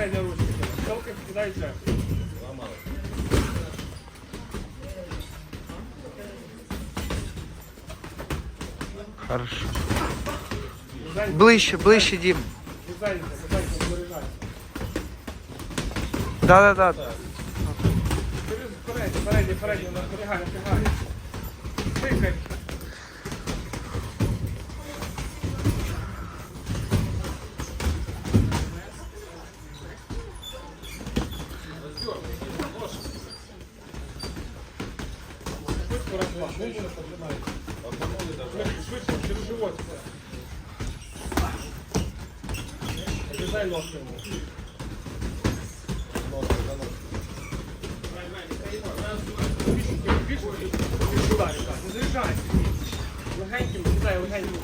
Передня ручка. Стелка кидай вже. Хорошо. Ближче, ближче, Дім. дизайн, дизайн, заряджай. Да-да-да. Передня, передня, передня, напрягай. Тикай. Швидко Обрізай ножки йому. Більше, більше, більше ударів, так. Не заряджай. Легеньким, кидай, легеньким.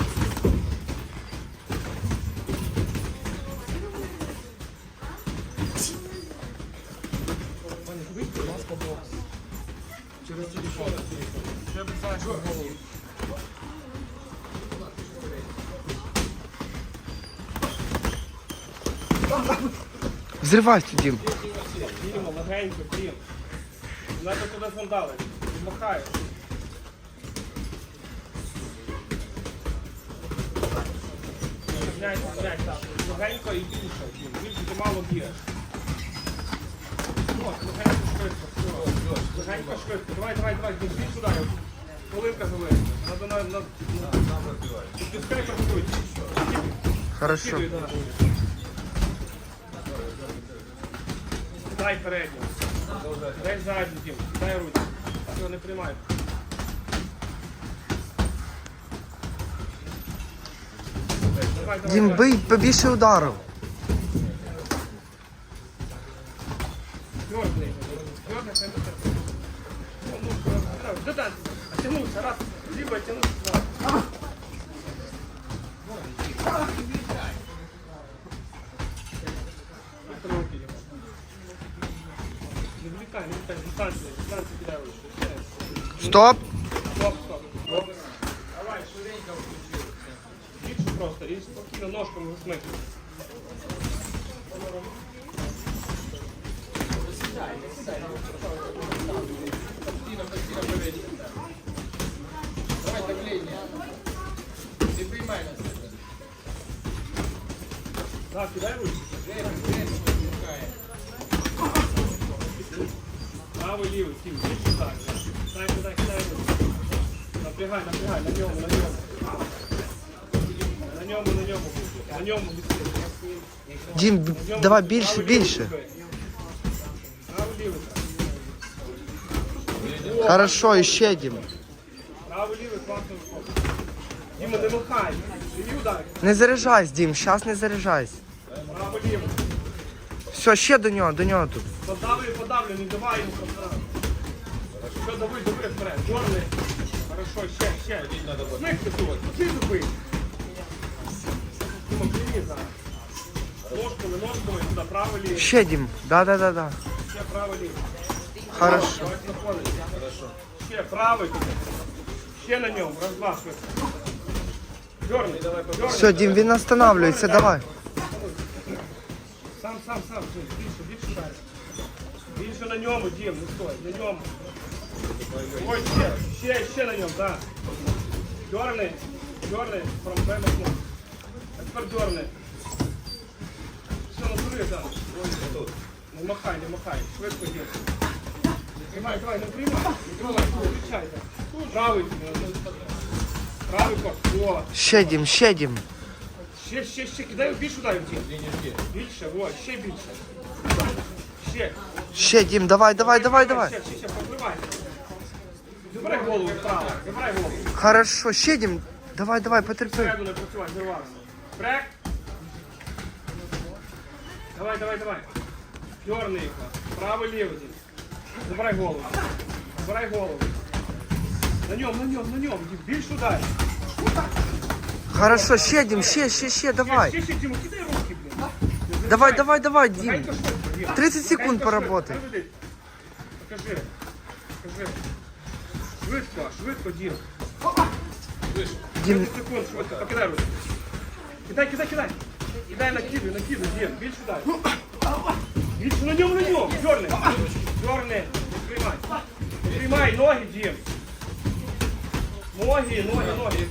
Ваня, вийди, будь ласка, бокс. Через телефон. Ще обрізаєш на голову. Взривайся, Дім. Діма, легенько, Дім. Надо туди сандали. Махаєш. Міняйся, міняйся. Легенько і більше, Дім. Більше ти мало б'єш. От, легенько, швидко, все. Легенько, швидко. Давай, давай, давай, Дім, більше ударив. Хвилинка залишиться. Надо на... на... Підпускай, працюй. Хорошо. Кидуй, да. Дай передню. Дай задню, Дім. Дай руку. Все, не приймай. Давай, давай, Дім, давай. бий побільше ударів. Твердый. Твердый, хай не терпи. Ну, ну, да, да, да. Оттянулся, раз. Либо оттянулся, два. не влекай. Дистанция, дистанция кидай выше. Стоп. Стоп, стоп. Стоп. Давай, швиденько включи. Більше просто і спокійно ножками засмикни. Постійно, постійно передні. Давай давлення. Не приймай на себе. Да, кидай ручку. Время, время спускає. Правый, левый, Тим, більше так. Дай, кидай, кидай ручку. Напрягай, напрягай, на ньому, на ньому. На ньому, на ньому. На ньому быстрее. Дім, б- давай більше, більше. Правый, левый. Хорошо, іще Дім. Правый, левый, классно вход. Дима, не махай. Левый удар. Не заряджайся, Дім, щас не заряджайся. Правый, левый. Все, ще до нього, до нього тут. Подавлю, подавлю, не давай ему пространство. Все, давай, давай вперед. Дерни. Хорошо, ще, ще. Смикни тут. Ти зуби. Дима, прийми зараз. Ножками, ножками, туди, право, ліво. Ще Дім. Да-да-да-да. Ще право, ліво. Хорошо. Давай знаходиться. Хорошо. Ще правий туди. Ще на ньому. Раз, два, швидко. Дерни, давай, дерни. Все, Дім, він останавливається, давай. Сам, сам, сам, Дім, більше, більше далі. Більше на ньому, Дім, не стой, на ньому. Ой, ще, ще, ще на ньому, так. Дерни, дерни, промбе на ньому. А тепер дерни. Все, натури, так. Не махай, не махай, швидко Дім. Тримай, давай, не приймай, не трогай, включай, так. Правий, Дім, правий кот, о. Ще Дім, ще Дім. Ще, ще, ще, кидай більше ударів, Дім. Більше, о, ще більше. Ще. Ще Дім, давай, давай, давай, давай. Ще, ще, ще, покривай. Забирай голову вправо, забирай голову. Хорошо, ще Дім. Давай, давай, потерпи. Всередину не працювати, зірвався. Брек. Давай, давай, давай. Дерни їх. Правий, лівий. Дім. Забирай голову. Забирай голову. На ньому, на ньому, на ньому. Дім, Більш удар. Хорошо, ще Дім, ще, ще, ще, давай. Ще, ще, Дім, кидай руки, блін. Давай, давай, давай, Дім. Тихенько швидко, Дім. 30 секунд Тихенько поработай. швидко. Покажи. Покажи. Швидко, швидко, Дім. Дім, 30 секунд, швидко, покидай руки. Кидай, кидай, кидай. Кидай, накидуй, накидуй, Дім, більше дай. Більше на ньому, на ньому, дерни. Дерни, не приймай. Не приймай, ноги, Дім. Ноги, ноги, ноги.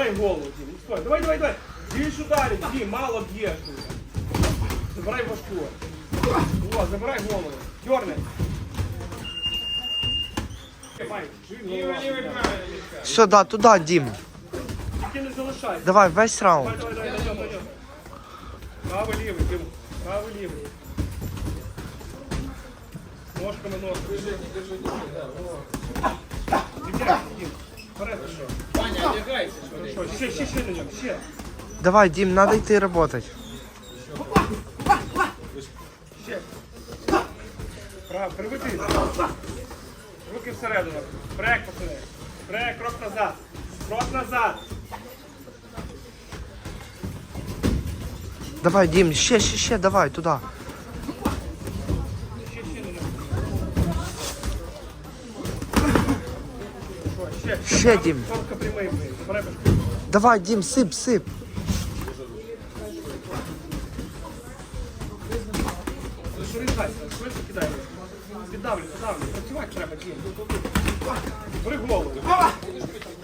Забирай голову, Дім. Ну, Стой, давай, давай, давай. Більш ударів, Дім, мало б'єш. тут. Забирай важку. О, забирай голову. Дерни. Давай, жив, Лівий, голова. лівий, правий, лівий. все, да, туди, Дім. Тільки не залишай. Давай, весь раунд. Давай, давай, давай, на ньому, на ньому. Правий, лівий, Дім. Правий, лівий. Ножками, ножками. Віддягай, Дім. Вперед, що? Ваня, одягайся. Що, ще, ще, ще на ньому, ще. Давай, Дім, надо. Ще. Право, приведи. Руки всередину. Брек, пацани. Брек, крок назад. Крок назад. Давай, Дім, ще, ще, ще, давай, туди. ще, Ще, Дім. Тонко прямий, блин. Забирай башку. Давай, Дім, сип, сип. Розрізайся, швидко кидай. Піддавлю, піддавлю. Працювати треба, Дім. Бери голову.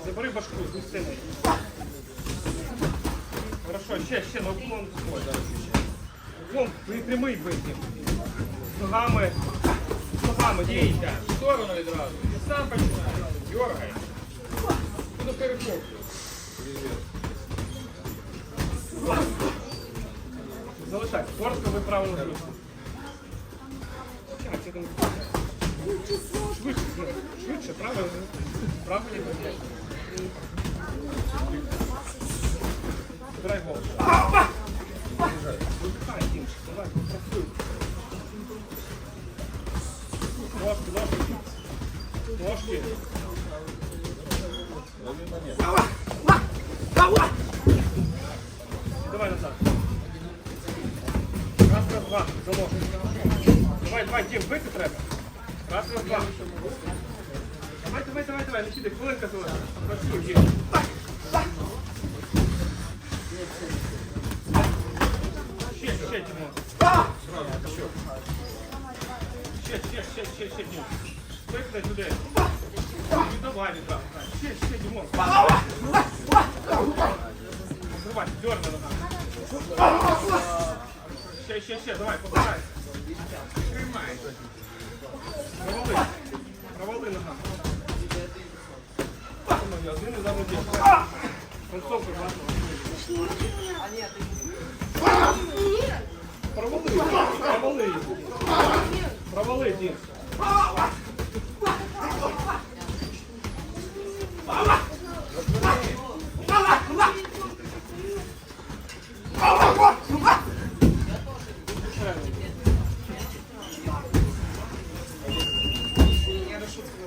Забери башку з місцини. Хорошо, ще, ще, на уклон. Ой, зараз ще. Уклон, при- прямий бий, Дім. З ногами. З ногами, дійте. В сторону відразу. І сам починай. Дергай. Буду перехоплю. Залишай. Коротко ви правильно зробите. Так, це там. Швидше, швидше, правильно. Правильно. Збирай голову. два. За ножки. Давай, давай, Дім, бити треба. Раз, раз, два. Давай, давай, давай, давай, не кидай, хвилинка залишилась. Працюй, Дім. Ще, ще, Дімо. Ще, ще, ще, ще, ще, Дім. Викидай туди. Віддавай відразу. так. Ще, ще, Дімо. Закривай, дерни ногами. Ще, ще, ще, давай, попадай. Тримай. Провали. Провали ногами. Один і задний бік. Концовка класно. Провали. Провали. Провали, Дім.